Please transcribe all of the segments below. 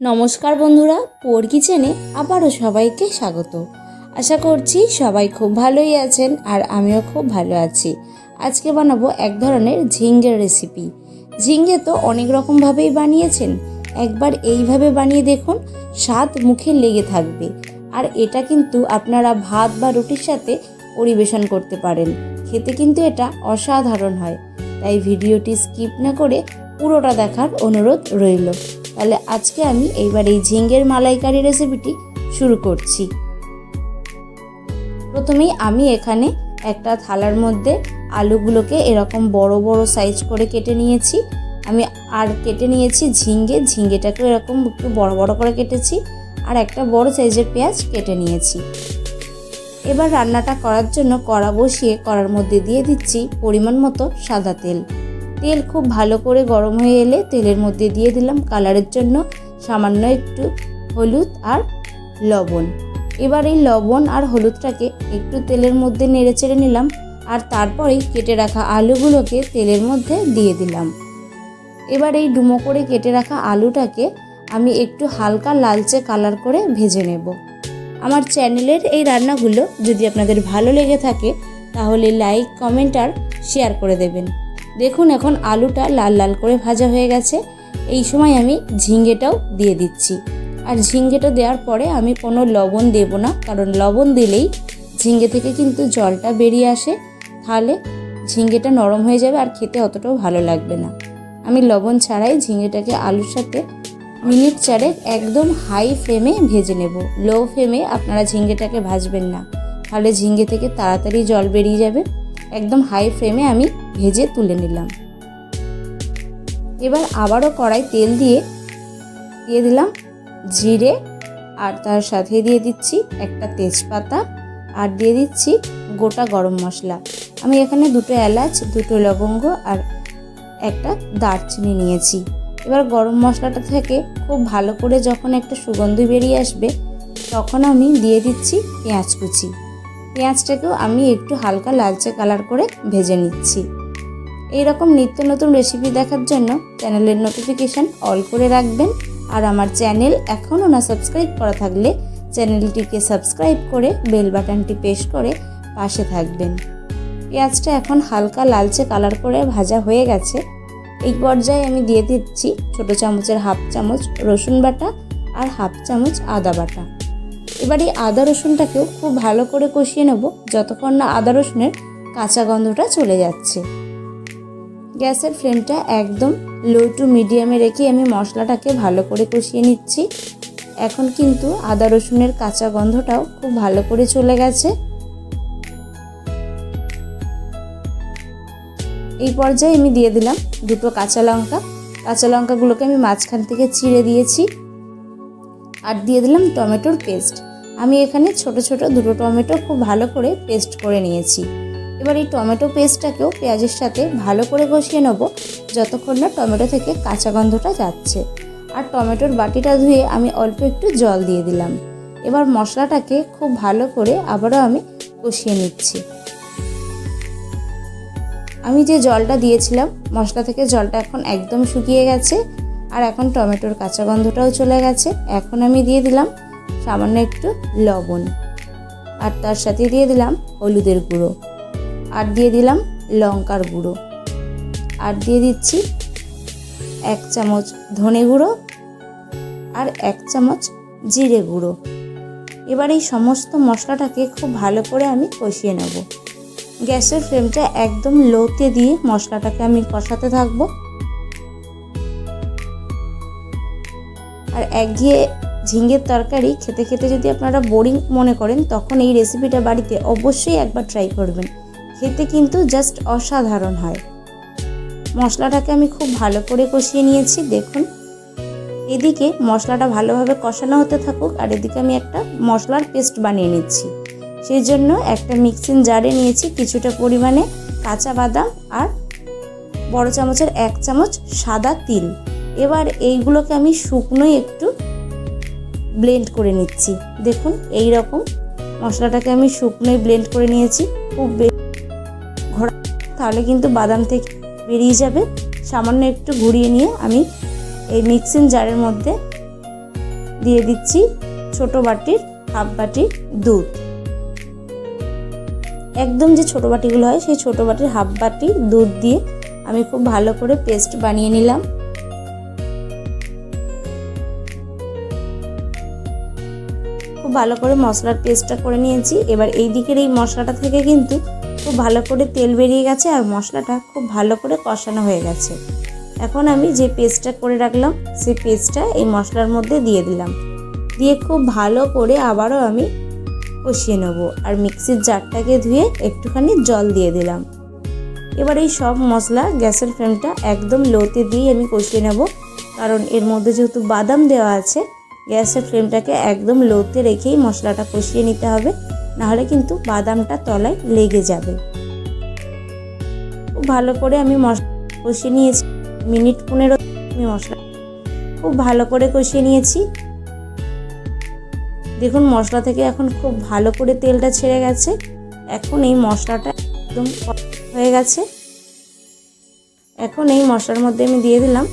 নমস্কার বন্ধুরা, পোর কিচেনে আবারও সবাইকে স্বাগত। আশা করছি সবাই খুব ভালোই আছেন আর আমিও খুব ভালো আছি। আজকে বানাবো এক ধরনের ঝিঙ্গের রেসিপি ঝিঙ্গে তো অনেক রকমভাবেই বানিয়েছেন। একবার এইভাবে বানিয়ে দেখুন, স্বাদ মুখে লেগে থাকবে। আর এটা কিন্তু আপনারা ভাত বা রুটির সাথে পরিবেশন করতে পারেন। খেতে কিন্তু এটা অসাধারণ হয়। তাই ভিডিওটি স্কিপ না করে পুরোটা দেখার অনুরোধ রইল। তাহলে আজকে আমি এইবার এই ঝিঙ্গের মালাইকারি রেসিপিটি শুরু করছি। প্রথমেই আমি এখানে একটা থালার মধ্যে আলুগুলোকে এরকম বড় বড় সাইজ করে কেটে নিয়েছি। আমি আর কেটে নিয়েছি ঝিঙ্গে ঝিঙ্গেটাকে এরকম একটু বড় বড় করে কেটেছি আর একটা বড় সাইজের পেঁয়াজ কেটে নিয়েছি। এবার রান্নাটা করার জন্য কড়া বসিয়ে কড়ার মধ্যে দিয়ে দিচ্ছি পরিমাণ মতো সাদা তেল। তেল খুব ভালো করে গরম হয়ে এলে তেলের মধ্যে দিয়ে দিলাম কালারের জন্য সামান্য একটু হলুদ আর লবণ। এবার এই লবণ আর হলুদটাকে একটু তেলের মধ্যে নেড়ে চেড়ে নিলাম আর তারপরেই কেটে রাখা আলুগুলোকে তেলের মধ্যে দিয়ে দিলাম। এবার এই ডুমো করে কেটে রাখা আলুটাকে আমি একটু হালকা লালচে কালার করে ভেজে নেব। আমার চ্যানেলের এই রান্নাগুলো যদি আপনাদের ভালো লেগে থাকে তাহলে লাইক, কমেন্ট আর শেয়ার করে দেবেন। দেখুন এখন আলুটা লাল লাল করে ভাজা হয়ে গেছে। এই সময় আমি ঝিঙ্গেটাও দিয়ে দিচ্ছি। আর ঝিঙ্গেটা দেওয়ার পরে আমি কোনো লবণ দেব না, কারণ লবণ দিলেই ঝিঙ্গে থেকে কিন্তু জলটা বেরিয়ে আসে। তাহলে ঝিঙ্গেটা নরম হয়ে যাবে আর খেতে অতটাও ভালো লাগবে না। আমি লবণ ছাড়াই ঝিঙ্গেটাকে আলুর সাথে মিনিট চারেক একদম হাই ফ্লেমে ভেজে নেব। লো ফ্লেমে আপনারা ঝিঙ্গেটাকে ভাজবেন না। তাহলে ঝিঙ্গে থেকে তাড়াতাড়ি জল বেরিয়ে যাবে। একদম হাই ফ্লেমে আমি ভেজে তুলে নিলাম। এবার আবারও কড়াই তেল দিয়ে দিয়ে দিলাম জিরে, আর তার সাথে দিয়ে দিচ্ছি একটা তেজপাতা, আর দিয়ে দিচ্ছি গোটা গরম মশলা। আমি এখানে দুটো এলাচ, দুটো লবঙ্গ, আর একটা দারচিনি নিয়েছি। এবার গরম মশলাটা থেকে খুব ভালো করে যখন একটা সুগন্ধি বেরিয়ে আসবে, তখন আমি দিয়ে দিচ্ছি পেঁয়াজ কুচি। পেঁয়াজটাকেও আমি একটু হালকা লালচে কালার করে ভেজে নিচ্ছি। এই রকম নিত্য নতুন রেসিপি দেখার জন্য চ্যানেলের নোটিফিকেশান অল করে রাখবেন। আর আমার চ্যানেল এখনও না সাবস্ক্রাইব করা থাকলে চ্যানেলটিকে সাবস্ক্রাইব করে বেল বাটনটি প্রেস করে পাশে থাকবেন। পেঁয়াজটা এখন হালকা লালচে কালার করে ভাজা হয়ে গেছে। এই পর্যায়ে আমি দিয়ে দিচ্ছি ছোটো চামচের হাফ চামচ রসুন বাটা আর হাফ চামচ আদা বাটা। এবার এই আদা রসুনটাকেও খুব ভালো করে কষিয়ে নেব যতক্ষণ না আদা রসুনের কাঁচা গন্ধটা চলে যাচ্ছে। গ্যাসের ফ্লেমটা একদম লো টু মিডিয়ামে রেখে আমি মশলাটাকে ভালো করে কষিয়ে নিচ্ছি। এখন কিন্তু আদা রসুনের কাঁচা গন্ধটাও খুব ভালো করে চলে গেছে। এই পর্যায়ে আমি দিয়ে দিলাম দুটো কাঁচা লঙ্কা। কাঁচা লঙ্কাগুলোকে আমি মাঝখান থেকে চিড়ে দিয়েছি। আর দিয়ে দিলাম টমেটোর পেস্ট। আমি এখানে ছোট ছোট দুটো টমেটো খুব ভালো করে পেস্ট করে নিয়েছি। এবার এই টমেটো পেস্টটাকেও পেঁয়াজের সাথে ভালো করে কষিয়ে নেব, যতক্ষণ না টমেটো থেকে কাঁচা গন্ধটা যাচ্ছে। আর টমেটোর বাটিটা ধুয়ে আমি অল্প একটু জল দিয়ে দিলাম। এবার মশলাটাকে খুব ভালো করে আবারও আমি কষিয়ে নিচ্ছি। আমি যে জলটা দিয়েছিলাম, মশলা থেকে জলটা এখন একদম শুকিয়ে গেছে, আর এখন টমেটোর কাঁচা গন্ধটাও চলে গেছে। এখন আমি দিয়ে দিলাম সামান্য একটু লবণ। আর তার সাথে দিয়ে দিলাম হলুদের গুঁড়ো। আর দিয়ে দিলাম লঙ্কার গুঁড়ো। আর দিয়ে দিচ্ছি এক চামচ ধনে গুঁড়ো আর এক চামচ জিরে গুঁড়ো। এবার এই সমস্ত মশলাটাকে খুব ভালো করে আমি কষিয়ে নেব। গ্যাসের ফ্লেমটা একদম লোতে দিয়ে মশলাটাকে আমি কষাতে থাকব। আর একঘিয়ে ঝিঙ্গের তরকারি খেতে খেতে যদি আপনারা বোরিং মনে করেন, তখন এই রেসিপিটা বাড়িতে অবশ্যই একবার ট্রাই করবেন। খেতে কিন্তু জাস্ট অসাধারণ হয়। মশলাটাকে আমি খুব ভালো করে কষিয়ে নিয়েছি, দেখুন। এদিকে মশলাটা ভালোভাবে কষানো হতে থাকুক, আর এদিকে আমি একটা মশলার পেস্ট বানিয়ে নিচ্ছি। সেই জন্য একটা মিক্সিং জারে নিয়েছি কিছুটা পরিমাণে কাঁচা বাদাম আর বড় চামচের এক চামচ সাদা তিল। এবার এইগুলোকে আমি শুকনোই একটু ব্লেন্ড করে নিচ্ছি। দেখুন, এই রকম মশলাটাকে আমি শুকনোই ব্লেন্ড করে নিয়েছি। খুব ঘোরা তাহলে কিন্তু বাদাম থেকে বেরিয়ে যাবে। সামান্য একটু ঘুরিয়ে নিয়ে আমি এই মিক্সিং জারের মধ্যে দিয়ে দিচ্ছি ছোট বাটির হাফ বাটি দুধ। একদম যে ছোট বাটিগুলো হয়, সেই ছোট বাটির হাফ বাটি দুধ দিয়ে আমি খুব ভালো করে পেস্ট বানিয়ে নিলাম। খুব ভালো করে মশলার পেস্টটা করে নিয়েছি। এবার এই দিকের এই মশলাটা থেকে কিন্তু খুব ভালো করে তেল বেরিয়ে গেছে আর মশলাটা খুব ভালো করে কষানো হয়ে গেছে। এখন আমি যে পেস্টটা করে রাখলাম, সেই পেস্টটা এই মশলার মধ্যে দিয়ে দিলাম। দিয়ে খুব ভালো করে আবারও আমি কষিয়ে নেব আর মিক্সির জারটাকে ধুয়ে একটুখানি জল দিয়ে দিলাম। এবার এই সব মশলা গ্যাসের ফ্লেমটা একদম লোতে দিয়ে আমি কষিয়ে নেব। কারণ এর মধ্যে যেহেতু বাদাম দেওয়া আছে গ্যাসের ফ্লেমটাকে একদম লোতে রেখেই মশলাটা কষিয়ে নিতে হবে, নাহলে কিন্তু বাদামটা তলায় লেগে যাবে। খুব ভালো করে আমি মশলা কষিয়ে নিয়েছি। মিনিট পনেরো আমি মশলা খুব ভালো করে কষিয়ে নিয়েছি। দেখুন, মশলা থেকে এখন খুব ভালো করে তেলটা ছেড়ে গেছে। এখন এই মশলাটা একদম হয়ে গেছে। এখন এই মশলার মধ্যে আমি দিয়ে দিলাম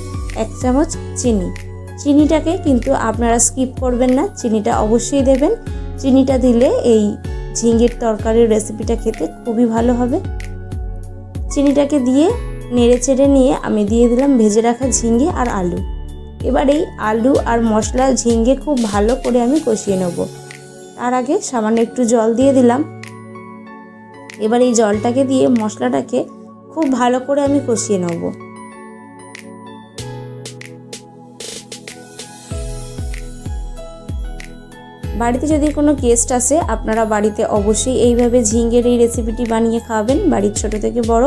এক চামচ চিনি। চিনিটাকে কিন্তু আপনারা স্কিপ করবেন না, চিনিটা অবশ্যই দেবেন। চিনিটা দিলে এই ঝিঙ্গের তরকারির রেসিপিটা খেতে খুবই ভালো হবে। চিনিটাকে দিয়ে নেড়ে চেড়ে নিয়ে আমি দিয়ে দিলাম ভেজে রাখা ঝিঙ্গে আর আলু। এবার এই আলু আর মশলা ঝিঙ্গে খুব ভালো করে আমি কষিয়ে নেব। তার আগে সামান্য একটু জল দিয়ে দিলাম। এবার এই জলটাকে দিয়ে মশলাটাকে খুব ভালো করে আমি কষিয়ে নেব। বাড়িতে যদি কোনো গেস্ট আসে, আপনারা বাড়িতে অবশ্যই এইভাবে ঝিঙ্গের এই রেসিপিটি বানিয়ে খাওয়াবেন বাড়ির ছোট থেকে বড়।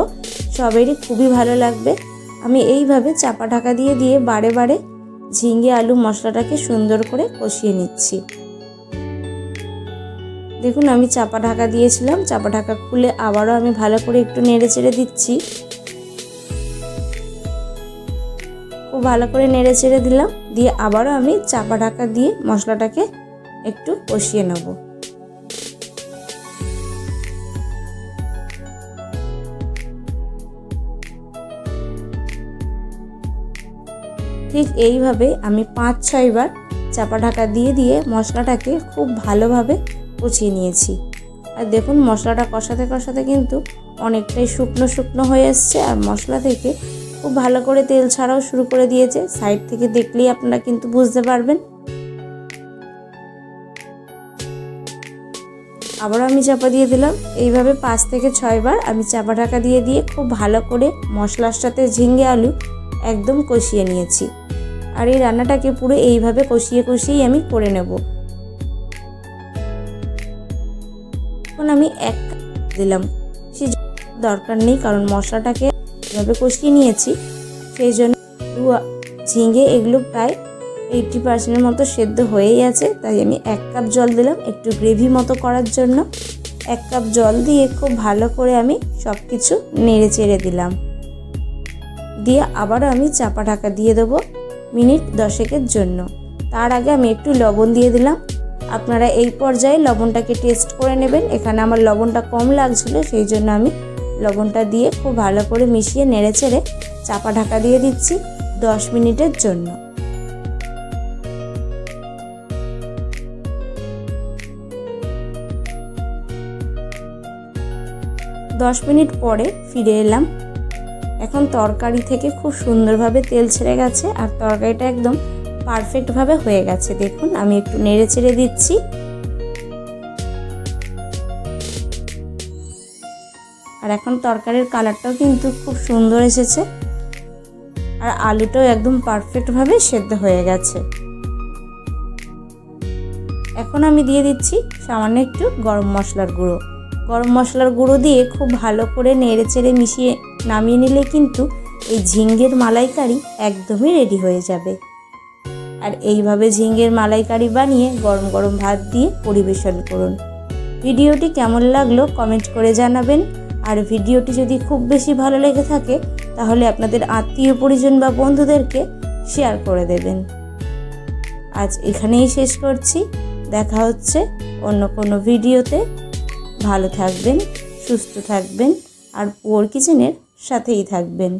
সবারই খুবই ভালো লাগবে। আমি এইভাবে চাপা ঢাকা দিয়ে দিয়ে বারে বারে ঝিঙ্গে আলু মশলাটাকে সুন্দর করে কষিয়ে নিচ্ছি। দেখুন, আমি চাপা ঢাকা দিয়েছিলাম। চাপা ঢাকা খুলে আবারও আমি ভালো করে একটু নেড়ে চেড়ে দিচ্ছি। খুব ভালো করে নেড়ে চেড়ে দিলাম। দিয়ে আবারও আমি চাপা ঢাকা দিয়ে মশলাটাকে একটু কষিয়ে নেব। ঠিক এইভাবে আমি পাঁচ ছয়বার চাপা ঢাকা দিয়ে দিয়ে মশলাটাকে খুব ভালোভাবে কষিয়ে নিয়েছি। আর দেখুন, মশলাটা কষাতে কষাতে কিন্তু অনেকটাই শুকনো শুকনো হয়ে এসছে আর মশলা থেকে খুব ভালো করে তেল ছাড়াও শুরু করে দিয়েছে। সাইড থেকে দেখলেই আপনারা কিন্তু বুঝতে পারবেন। আবারও আমি চাপা দিয়ে দিলাম। এইভাবে পাঁচ থেকে ছয়বার আমি চাপা ঢাকা দিয়ে দিয়ে খুব ভালো করে মশলার সাথে ঝিঙ্গে আলু একদম কষিয়ে নিয়েছি। আর এই রান্নাটাকে পুরো এইভাবে কষিয়ে কষিয়েই আমি করে নেব। এখন আমি এক দিলাম। সে দরকার নেই কারণ মশলাটাকে এভাবে কষিয়ে নিয়েছি। সেই জন্য ঝিঙে এগুলো প্রায় এইটটি পার্সেন্টের মতো সেদ্ধ হয়েই আছে। তাই আমি এক কাপ জল দিলাম একটু গ্রেভি মতো করার জন্য। এক কাপ জল দিয়ে খুব ভালো করে আমি সব কিছু নেড়ে চেড়ে দিলাম। দিয়ে আবারও আমি চাপা ঢাকা দিয়ে দেবো মিনিট দশেকের জন্য। তার আগে আমি একটু লবণ দিয়ে দিলাম। আপনারা এই পর্যায়ে লবণটাকে টেস্ট করে নেবেন। এখানে আমার লবণটা কম লাগছিল, সেই জন্য আমি লবণটা দিয়ে খুব ভালো করে মিশিয়ে নেড়ে চেড়ে চাপা ঢাকা দিয়ে দিচ্ছি দশ মিনিটের জন্য। দশ মিনিট পরে ফিরে এলাম। এখন তরকারি থেকে খুব সুন্দরভাবে তেল ছেড়ে গেছে আর তরকারিটা একদম পারফেক্টভাবে হয়ে গেছে। দেখুন, আমি একটু নেড়ে চেড়ে দিচ্ছি। আর এখন তরকারির কালারটাও কিন্তু খুব সুন্দর এসেছে। আর আলুটাও একদম পারফেক্টভাবে সেদ্ধ হয়ে গেছে। এখন আমি দিয়ে দিচ্ছি সামান্য একটু গরম মশলার গুঁড়ো। গরম মশলার গুঁড়ো দিয়ে খুব ভালো করে নেড়ে চেড়ে মিশিয়ে নামিয়ে নিলে কিন্তু এই ঝিঙ্গের মালাইকারি একদমই রেডি হয়ে যাবে। আর এইভাবে ঝিঙ্গের মালাইকারি বানিয়ে গরম গরম ভাত দিয়ে পরিবেশন করুন। ভিডিওটি কেমন লাগল কমেন্ট করে জানাবেন। আর ভিডিওটি যদি খুব বেশি ভালো লেগে থাকে, তাহলে আপনাদের আত্মীয় পরিজন বা বন্ধুদেরকে শেয়ার করে দেবেন। আজ এখানেই শেষ করছি। দেখা হচ্ছে অন্য কোনো ভিডিওতে। ভালো থাকবেন সুস্থ থাকবেন আর পোর কিচেনের সাথেই থাকবেন।